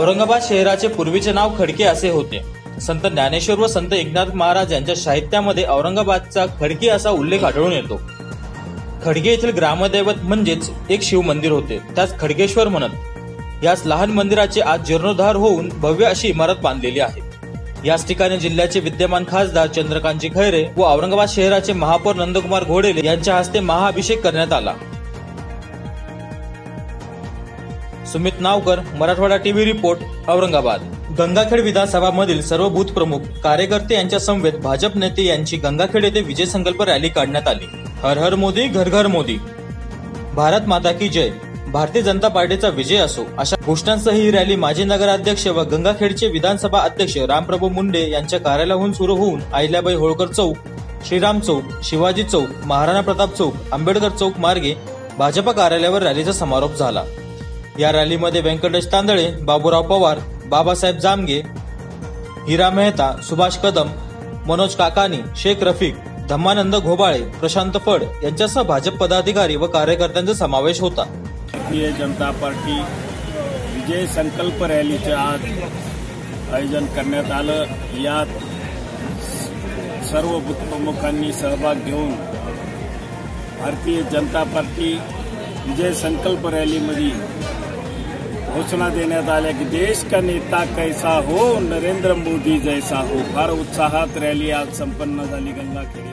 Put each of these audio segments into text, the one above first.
औरंगाबाद शहराचे पूर्वीचे नाव खडके असे होते. संत ज्ञानेश्वर व संत एकनाथ महाराज यांच्या साहित्यामध्ये औरंगाबादचा खडके असा उल्लेख आढळून येतो. खडगे येथील ग्रामदैवत म्हणजेच एक शिव मंदिर होते. त्यास खडगेश्वर म्हणत. याच लहान मंदिराचे आज जीर्णोद्धार होऊन भव्य अशी इमारत बांधलेली आहे. याच ठिकाणी जिल्ह्याचे विद्यमान खासदार चंद्रकांतजी खैरे व औरंगाबाद शहराचे महापौर नंदकुमार घोडेले यांच्या हस्ते महाअभिषेक करण्यात आला. Sumit Navkar Marathwada TV report Aurangabad. Gangakhed विधानसभा मधील सर्व बूथ प्रमुख कार्यकर्ते यांच्या समवेत भाजप नेते यांची गंगाखेड येथे विजय संकल्प रॅली काढण्यात आली. हर हर मोदी घर घर मोदी. भारत माता की जय. भारतीय जनता पार्टीचा विजय असो अशा घोषणांसह ही रॅली माजी नगराध्यक्ष व गंगाखेडचे विधानसभा अध्यक्ष रामप्रभू मुंडे यांच्या कार्यालयाहून सुरू होऊन अहिल्याबाई होळकर चौक श्रीराम चौक शिवाजी चौक महाराणा प्रताप चौक आंबेडकर चौक मार्गे भाजपा कार्यालयावर रॅलीचा समारोप झाला. या रॅलीमध्ये व्यंकटेश तांदळे बाबूराव पवार बाबासाहेब जामगे हिरा मेहता सुभाष कदम मनोज काकानी शेख रफिक धम्मानंद घोबाळे प्रशांत फड यांच्यासह भाजप पदाधिकारी व कार्यकर्त्यांचा समावेश होता. भारतीय जनता पार्टी विजय संकल्प रॅलीचं आज आयोजन करण्यात आलं. यात सर्व बुथप्रमुखांनी सहभाग घेऊन भारतीय जनता पार्टी विजय संकल्प रॅलीमध्ये घोषणा देण्यात आल्या की देश का नेता कैसा हो नरेंद्र मोदी जैसा हो. फार उत्साहात रॅली आज संपन्न झाली गंगाखेड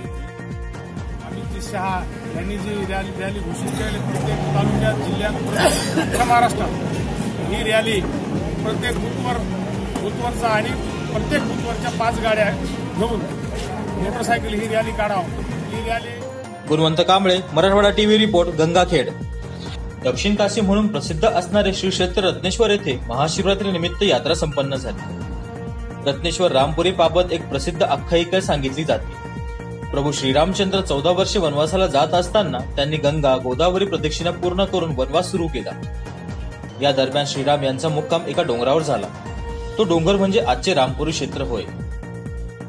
अमित शहा यांनी जी रॅली रॅली घोषित केली प्रत्येक तालुक्यात जिल्ह्यात महाराष्ट्रात ही रॅली प्रत्येक बूथवर बूथवरचा आणि प्रत्येक बूथवरच्या पाच गाड्या घेऊन मोटरसायकल ही रॅली काढावं. ही rally Gunwant Kamble Marathwada TV report Gangakhed. Dakshin Kashi म्हणून प्रसिद्ध असणारे श्री क्षेत्र रत्नेश्वर येथे महाशिवरात्री निमित्त यात्रा संपन्न झाली. रत्नेश्वर रामपुरी बाबत एक प्रसिद्ध आख्यायिका सांगितली जाते. प्रभू श्रीरामचंद्र चौदा वर्षे वनवासाला जात असताना त्यांनी गंगा गोदावरी प्रदक्षिणा पूर्ण करून वनवास सुरू केला. या दरम्यान श्रीराम यांचा मुक्काम एका डोंगरावर झाला. तो डोंगर म्हणजे आजचे रामपुरी क्षेत्र होय.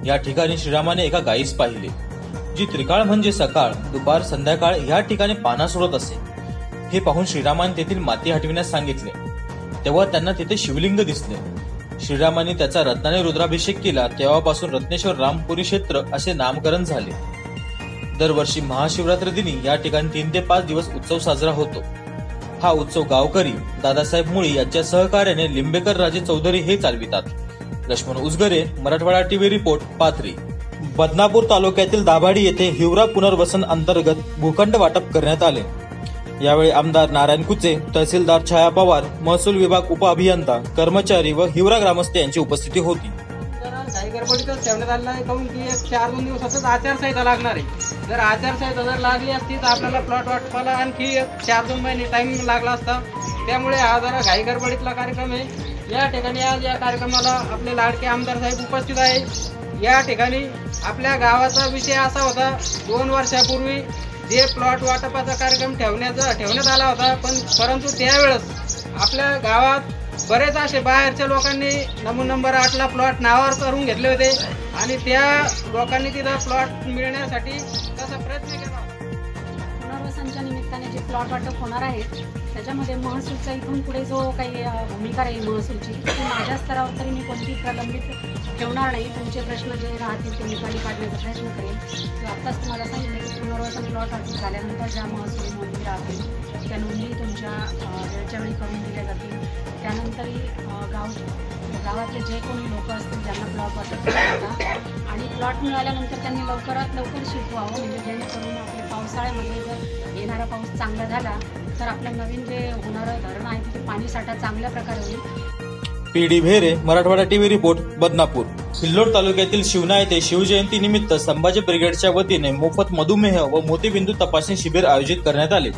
या ठिकाणी श्रीरामाने एका गायीस पाहिले जी त्रिकाळ म्हणजे सकाळ दुपार संध्याकाळ या ठिकाणी पाना सोडत असे. हे पाहून श्रीरामाने तेथील माती हटविण्यास सांगितले. तेव्हा त्यांना तेथे शिवलिंग दिसले. श्रीरामाने त्याचा रत्नाने रुद्राभिषेक केला तेव्हापासून रत्नेश्वर रामपुरी क्षेत्र असे नामकरण झाले. दरवर्षी महाशिवरात्र दिनी या ठिकाणी तीन ते पाच दिवस उत्सव साजरा होतो. हा उत्सव गावकरी दादासाहेब मुळी यांच्या सहकार्याने लिंबेकर राजे चौधरी हे चालवितात. Laxman Ujgare Marathwada TV report Pathri. Badnapur तालुक्यातील दाभाडी येथे हिवरा पुनर्वसन अंतर्गत भूखंड वाटप करण्यात आले. यावेळी आमदार नारायण कुचे तहसीलदार छाया पवार महसूल विभाग उपअभियंता कर्मचारी व हिवरा ग्रामस्थ यांची उपस्थिती होती. तर काही गडबडीतच ठेवण्यात आलेला आहे. काहून की एक चार दोन दिवसातच आचारसंहिता लागणार आहे. जर आचारसंहिता जर लागली असती तर आपल्याला प्लॉट वाटपाला आणखी एक चार दोन महिने टाइम लागला असता. त्यामुळे हा जरा घाई गडबडीतला कार्यक्रम आहे. या ठिकाणी आज या कार्यक्रमाला आपले लाडके आमदार साहेब उपस्थित आहे. या ठिकाणी आपल्या गावाचा विषय असा होता. दोन वर्षापूर्वी जे प्लॉट वाटपाचा कार्यक्रम ठेवण्याचा ठेवण्यात आला होता पण परंतु त्यावेळेस आपल्या गावात बरेच असे बाहेरच्या लोकांनी नमून नंबर आठला प्लॉट नावावर करून घेतले होते. आणि त्या लोकांनी तिथं प्लॉट मिळण्यासाठी त्याचा प्रयत्न केला पुनर्वसनच्या निमित्ताने जे प्लॉट वाटप होणार आहे त्याच्यामध्ये महसूलचा इथून पुढे जो काही भूमिका राहील महसूलची ती माझ्या स्तरावर तरी मी कोणती प्रलंबित ठेवणार नाही तुमचे प्रश्न जे राहतील ते निकाली काढण्याचा प्रयत्न करेल किंवा आत्ताच तुम्हाला सांगितलं की पुनर्वसन प्लॉट वाटप झाल्यानंतर ज्या महसूल नोंदी राहतील त्या नोंदी तुमच्या वेळच्या वेळी करून दिल्या जातील. त्यानंतरही गाव गावातले जे कोणी लोक असतील ज्यांना प्लॉट वाटत होता आणि प्लॉट मिळाल्यानंतर त्यांनी लवकरात लवकर शिकवावं म्हणजे जेणेकरून आपल्या पावसाळ्यामध्ये जर येणारा पाऊस चांगला झाला तर आपलं नवीन जे होणारं धरण आहे तिथे पाणीसाठा चांगल्या प्रकारे होईल. P D Bhere Marathwada TV report Badnapur. Sillod तालुक्यातील शिवना येथे शिवजयंती निमित्त संभाजी ब्रिगेडच्या वतीने मोफत मधुमेह व मोतीबिंदू तपासणी शिबिर आयोजित करण्यात आले.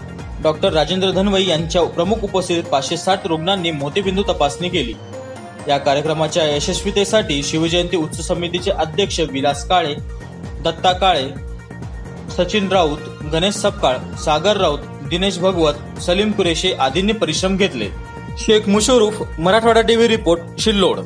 डॉक्टर राजेंद्र धनवई यांच्या प्रमुख उपस्थितीत पाचशे साठ रुग्णांनी मोतीबिंदू तपासणी केली. या कार्यक्रमाच्या यशस्वीतेसाठी शिवजयंती उत्सव समितीचे अध्यक्ष विलास काळे दत्ता काळे सचिन राऊत गणेश सपकाळ सागर राऊत दिनेश भगवत सलीम कुरेशी आदींनी परिश्रम घेतले. Sheikh Mushuruf Marathwada TV report Sillod.